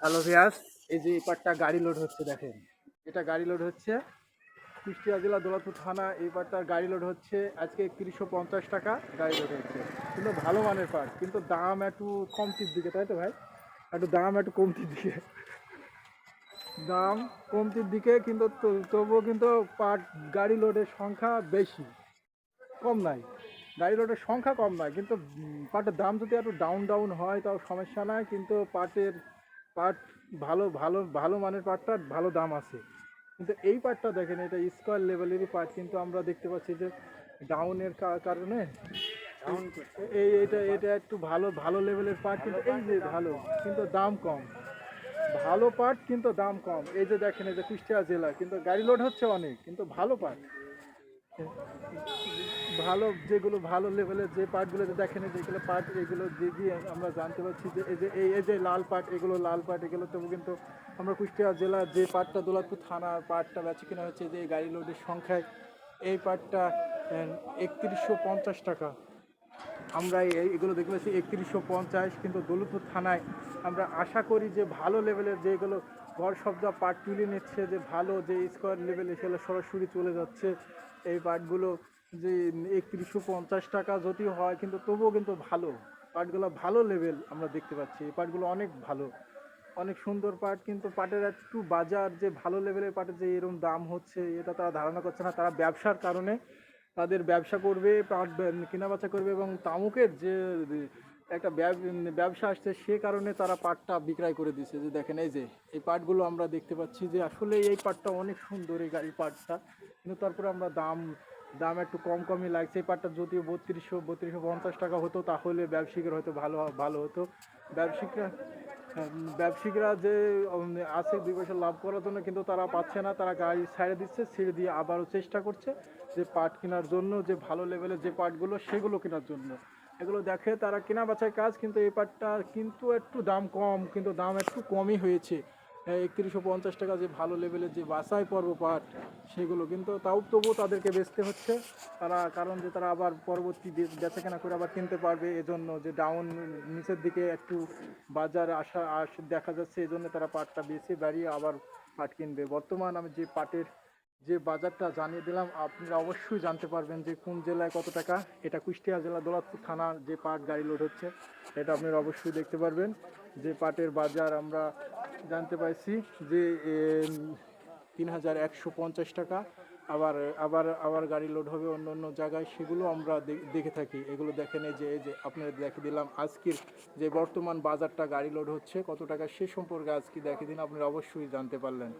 Hello ভিয়াস এই যে পাটটা গাড়ি লোড হচ্ছে দেখেন। এটা গাড়ি লোড হচ্ছে। কুষ্টিয়া জেলা দোলাপুর থানা, এই পাটটার গাড়ি লোড হচ্ছে। আজকে তিরিশশো পঞ্চাশ টাকা গাড়ি লোড হচ্ছে। কিন্তু ভালো মানের পাট, কিন্তু দাম একটু কমতির দিকে, তাই তো ভাই? একটু দাম একটু কমতির দিকে। দাম কমতির দিকে, কিন্তু তবুও কিন্তু পাট গাড়ি লোডের সংখ্যা বেশি। কম নাই। গাড়ি লোডের সংখ্যা কম নয় কিন্তু পাটের দাম যদি একটু ডাউন ডাউন হয়, তাও সমস্যা নাই। কিন্তু পাটের পাট ভালো ভালো ভালো মানের পাটটার ভালো দাম আছে। কিন্তু এই পাটটা দেখেন এটা স্কোয়ার লেভেলেরই পাট কিন্তু আমরা দেখতে পাচ্ছি যে ডাউনের কারণে এই এটা এটা একটু ভালো ভালো লেভেলের পাট কিন্তু এই যে ভালো কিন্তু দাম কম। ভালো পাট কিন্তু দাম কম। এই যে দেখেন এই যে কুষ্টিয়া জেলা কিন্তু গাড়ি লোড হচ্ছে অনেক কিন্তু ভালো পাট ভালো, যেগুলো ভালো লেভেলের যে পার্টগুলো দেখেন যেগুলো পার্ট এগুলো দিয়ে আমরা জানতে পারছি যে এই যে, এই এই যে লাল পাট এগুলো লাল পাট এগুলো তবু কিন্তু আমরা কুষ্টিয়া জেলার যে পাটটা দোলাপুর থানার পাটটা বেছে কিনা হচ্ছে যে গাড়ি লোডের সংখ্যায় এই পাটটা একত্রিশশো পঞ্চাশ টাকা। আমরা এগুলো পাচ্ছি একত্রিশশো পঞ্চাশ, কিন্তু দৌলতপুর থানায় আমরা আশা করি যে ভালো লেভেলের যেগুলো ঘর শব্দ পাট তুলে নিচ্ছে, যে ভালো যে স্কোয়ার লেভেলে সেগুলো সরাসরি চলে যাচ্ছে। এই পাটগুলো যে একত্রিশশো পঞ্চাশ টাকা যদি হয়, কিন্তু তবুও কিন্তু ভালো। পাটগুলো ভালো লেভেল আমরা দেখতে পাচ্ছি। এই পাটগুলো অনেক ভালো। অনেক সুন্দর পাট কিন্তু পাটের একটু বাজার যে ভালো লেভেলের পাটের যে এরকম দাম হচ্ছে, এটা তারা ধারণা করছে না। তারা ব্যবসার কারণে তাদের ব্যবসা করবে, পাট কেনা বেচা করবে এবং তামুকের যে একটা ব্যবসা আসছে সে কারণে তারা পাটটা বিক্রয় করে দিচ্ছে যে দেখেন এই যে, এই পাটগুলো আমরা দেখতে পাচ্ছি যে আসলে এই পাটটা অনেক সুন্দর এই গাড়ির পাটটা। কিন্তু তারপরে আমরা দাম দাম একটু কম কমই লাগছে। এই পাটটা যদিও বত্রিশশো বত্রিশশো পঞ্চাশ টাকা হতো, তাহলে ব্যবসায়িকের হয়তো ভালো ভালো হতো। ব্যবসায়িকরা ব্যবসায়িকরা যে আছে দুই পয়সা লাভ করার জন্য, কিন্তু তারা পাচ্ছে না। তারা গাড়ি ছেড়ে দিচ্ছে ছেড়ে দিয়ে আবারও চেষ্টা করছে যে পাট কেনার জন্য, যে ভালো লেভেলের যে পাটগুলো, সেগুলো কেনার জন্য। এগুলো দেখে তারা কেনা বেচার কাজ, কিন্তু এই পাটটা কিন্তু একটু দাম কম, কিন্তু দাম একটু কমই হয়েছে। একত্রিশশো পঞ্চাশ টাকা যে ভালো লেভেলের যে বাসাই পর্ব পাট সেগুলো কিন্তু তাও তবুও তাদেরকে বেচতে হচ্ছে। তারা, কারণ যে তারা আবার পরবর্তী বেচা কেনা করে আবার কিনতে পারবে, এজন্য যে ডাউন নিচের দিকে একটু বাজার আসা, আস, দেখা যাচ্ছে, এজন্য তারা পাটটা বেছে বাড়িয়ে আবার পাট কিনবে। বর্তমান আমি যে পাটের যে বাজারটা জানিয়ে দিলাম, আপনারা অবশ্যই জানতে পারবেন যে কোন জেলায় কত টাকা। এটা কুষ্টিয়া জেলা, দৌলতপুর থানার যে পাট গাড়ি লোড হচ্ছে, এটা আপনারা অবশ্যই দেখতে পারবেন। যে পাটের বাজার আমরা জানতে পাইছি যে তিন হাজার একশো পঞ্চাশ টাকা। আবার আবার আবার গাড়ি লোড হবে অন্য অন্য জায়গায়, সেগুলো আমরা দেখে থাকি। এগুলো দেখেন যে, এই যে আপনাদের দেখে দিলাম, আজকের যে বর্তমান বাজারটা গাড়ি লোড হচ্ছে, কত টাকা, সে সম্পর্কে আজকে দেখে দিন, আপনারা অবশ্যই জানতে পারলেন।